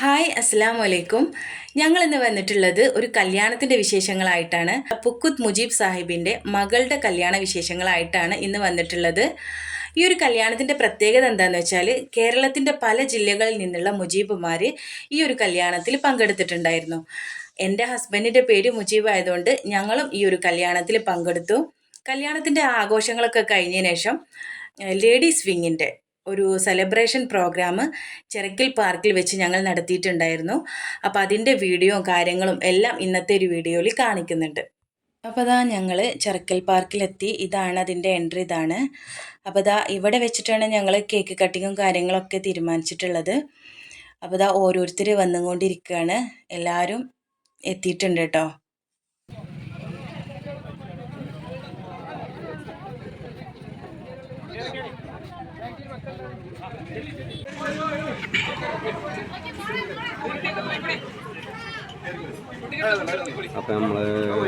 Hi അസ്സാം വലൈക്കും ഞങ്ങൾ ഇന്ന് വന്നിട്ടുള്ളത് ഒരു കല്യാണത്തിന്റെ വിശേഷങ്ങളായിട്ടാണ്. പുക്കുത് മുജീബ് സാഹിബിന്റെ മകളുടെ കല്യാണ വിശേഷങ്ങളായിട്ടാണ് ഇന്ന് വന്നിട്ടുള്ളത്. ഈ ഒരു കല്യാണത്തിന്റെ പ്രത്യേകത എന്താണെന്ന് വെച്ചാൽ കേരളത്തിന്റെ പല ജില്ലകളിൽ നിന്നുള്ള മുജീബുമാർ ഈ ഒരു കല്യാണത്തിൽ പങ്കെടുത്തിട്ടുണ്ടായിരുന്നു. എന്റെ ഹസ്ബൻഡിന്റെ പേര് മുജീബ് ആയതുകൊണ്ട് ഞങ്ങളും ഈ ഒരു കല്യാണത്തിൽ പങ്കെടുത്തു. കല്യാണത്തിന്റെ ആഘോഷങ്ങളൊക്കെ കഴിഞ്ഞതിന് ശേഷം ലേഡീസ് വിങ്ങിന്റെ ഒരു സെലിബ്രേഷൻ പ്രോഗ്രാം ചിറക്കൽ പാർക്കിൽ വെച്ച് ഞങ്ങൾ നടത്തിയിട്ടുണ്ടായിരുന്നു. അപ്പോൾ അതിന്റെ വീഡിയോയും കാര്യങ്ങളും എല്ലാം ഇന്നത്തെ ഒരു വീഡിയോയിൽ കാണിക്കുന്നുണ്ട്. അപ്പോൾ അതാ ഞങ്ങൾ ചിറക്കൽ പാർക്കിലെത്തി ഇതാണ് അതിന്റെ എൻട്രി ഇതാണ്. അപ്പോൾ അതാ ഇവിടെ വെച്ചിട്ടാണ് ഞങ്ങൾ കേക്ക് കട്ടിങ്ങും കാര്യങ്ങളൊക്കെ തീരുമാനിച്ചിട്ടുള്ളത്. അപ്പോൾ അതാ ഓരോരുത്തർ വന്നുകൊണ്ടിരിക്കുകയാണ് എല്ലാവരും എത്തിയിട്ടുണ്ട് കേട്ടോ അപ്പം നമ്മൾ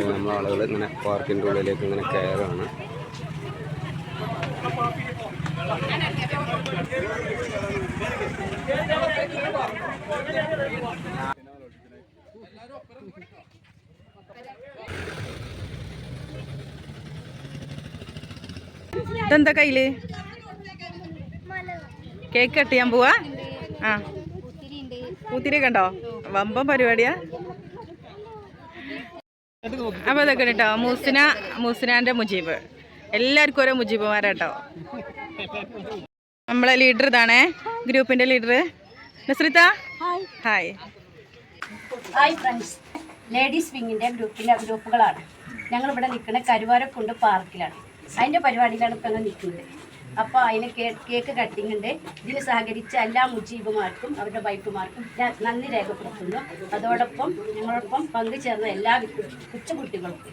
നമ്മളെ ആളുകൾ ഇങ്ങനെ പാർക്കിന്റെ ഉള്ളിലേക്ക് ഇങ്ങനെ കയറാണ് ഇതെന്താ കയ്യിൽ? കേക്ക് കട്ട് ചെയ്യാൻ പോവാ? ആ. പൂത്തിരി കണ്ടോ? വമ്പം പരിപാടിയാ. അപ്പൊ അതൊക്കെ കേട്ടോ മുസ്ന മൂസിനാന്റെ മുജീബ്. എല്ലാവർക്കും ഓരോ മുജീബുമാരാട്ടോ. നമ്മളെ ലീഡർ ഇതാണേ. ഗ്രൂപ്പിന്റെ ലീഡർ നസ്രിത്ത ഹായ് ഹായ് ഫ്രണ്ട്സ് ലേഡീസ് വിങ്ങിന്റെ ഗ്രൂപ്പിന്റെ ഗ്രൂപ്പുകളാണ്. ഞങ്ങൾ ഇവിടെ നിൽക്കുന്നത് കരുവാരക്കുണ്ട് പാർക്കിലാണ് അതിന്റെ പരിപാടിയിലാണ് ഇപ്പം നിൽക്കുന്നത്. അപ്പോൾ അതിന് കേക്ക് കട്ടിംഗ് ഉണ്ട്. ഇതിന് സഹകരിച്ച എല്ലാ മുജീബുമാർക്കും അവരുടെ വൈഫുമാർക്കും നന്ദി രേഖപ്പെടുത്തുന്നു. അതോടൊപ്പം ഞങ്ങളോടൊപ്പം പങ്കുചേർന്ന എല്ലാ വി- കൊച്ചുകുട്ടികൾക്കും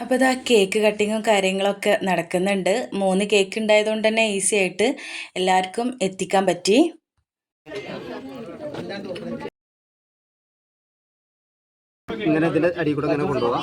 അപ്പോൾ ഇതാ കേക്ക് കട്ടിങ്ങും കാര്യങ്ങളൊക്കെ നടക്കുന്നുണ്ട്. മൂന്ന് കേക്ക് ഉണ്ടായതുകൊണ്ട് തന്നെ ഈസി ആയിട്ട് എല്ലാവർക്കും എത്തിക്കാൻ പറ്റി. ഇങ്ങനെ ഇതിന്റെ അടി കൂടെ ഇങ്ങനെ കൊണ്ടുപോകാം.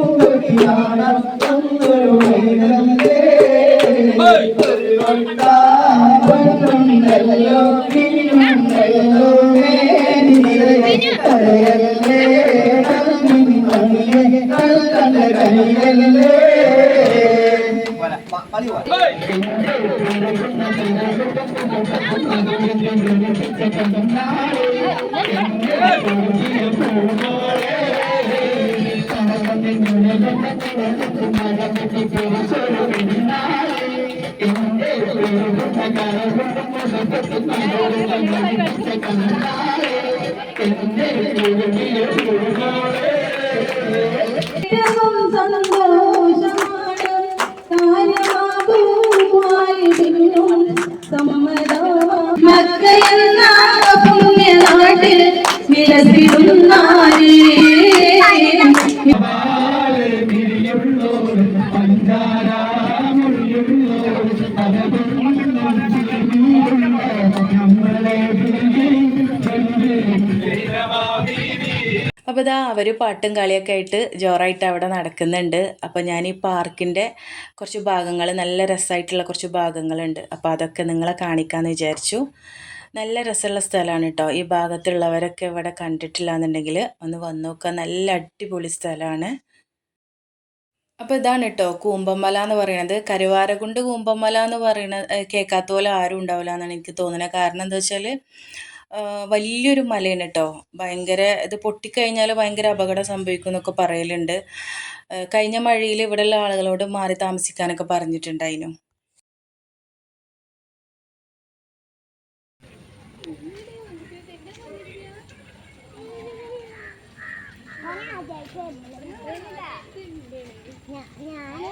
Hey! മക്കയെന്ന പുണ്യനാട്ടിൽ നിലസിടുന്നാരേ അപ്പോൾ ഇതാ അവർ പാട്ടും കളിയൊക്കെ ആയിട്ട് ജോറായിട്ട് അവിടെ നടക്കുന്നുണ്ട്. അപ്പോൾ ഞാൻ ഈ പാർക്കിന്റെ കുറച്ച് ഭാഗങ്ങൾ നല്ല രസമായിട്ടുള്ള കുറച്ച് ഭാഗങ്ങളുണ്ട്. അപ്പോൾ അതൊക്കെ നിങ്ങളെ കാണിക്കാമെന്ന് വിചാരിച്ചു. നല്ല രസമുള്ള സ്ഥലമാണ് കേട്ടോ ഈ ഭാഗത്തുള്ളവരൊക്കെ ഇവിടെ കണ്ടിട്ടില്ല എന്നുണ്ടെങ്കിൽ ഒന്ന് വന്നു നോക്കുക നല്ല അടിപൊളി സ്ഥലമാണ്. അപ്പോൾ ഇതാണ് കേട്ടോ കൂമ്പമല എന്ന് പറയുന്നത് കരുവാരകുണ്ട് കൂമ്പമല എന്ന് പറയുന്നത് കേൾക്കാത്ത പോലെ ആരും ഉണ്ടാവില്ല എന്നാണ് എനിക്ക് തോന്നുന്നത്. കാരണം എന്താ വെച്ചാൽ വലിയൊരു മലയാണ് കേട്ടോ ഭയങ്കര ഇത് പൊട്ടിക്കഴിഞ്ഞാൽ ഭയങ്കര അപകടം സംഭവിക്കും എന്നൊക്കെ പറയലുണ്ട് കഴിഞ്ഞ മഴയിൽ ഇവിടെയുള്ള ആളുകളോട് മാറി താമസിക്കാനൊക്കെ പറഞ്ഞിട്ടുണ്ടായിരുന്നു. ഞാൻ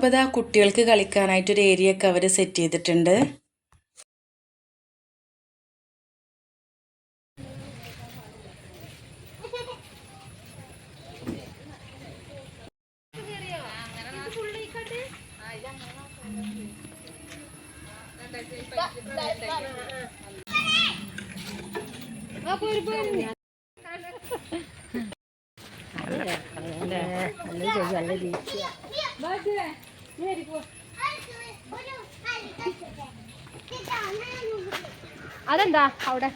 അപ്പോൾ ഇതാ കുട്ടികൾക്ക് കളിക്കാനായിട്ടൊരു ഏരിയ ഒക്കെ അവർ സെറ്റ് ചെയ്തിട്ടുണ്ട്. അതെന്താ അവിടെ?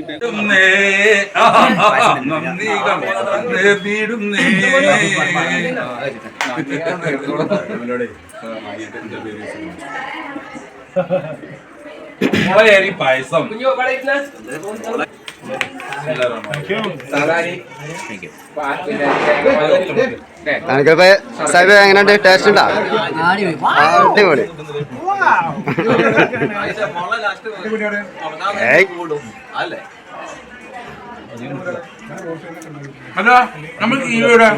തീടുന്നേ നന്ദി കണ്ടേ തീടുന്നേ മുളയേരി പായസം എനിക്കിപ്പോ സാഹിബ് എങ്ങനെയുണ്ട്? ടേസ്റ്റ് ഉണ്ടാ? അടിപൊളി. അല്ല നമ്മൾ ഇവിടെ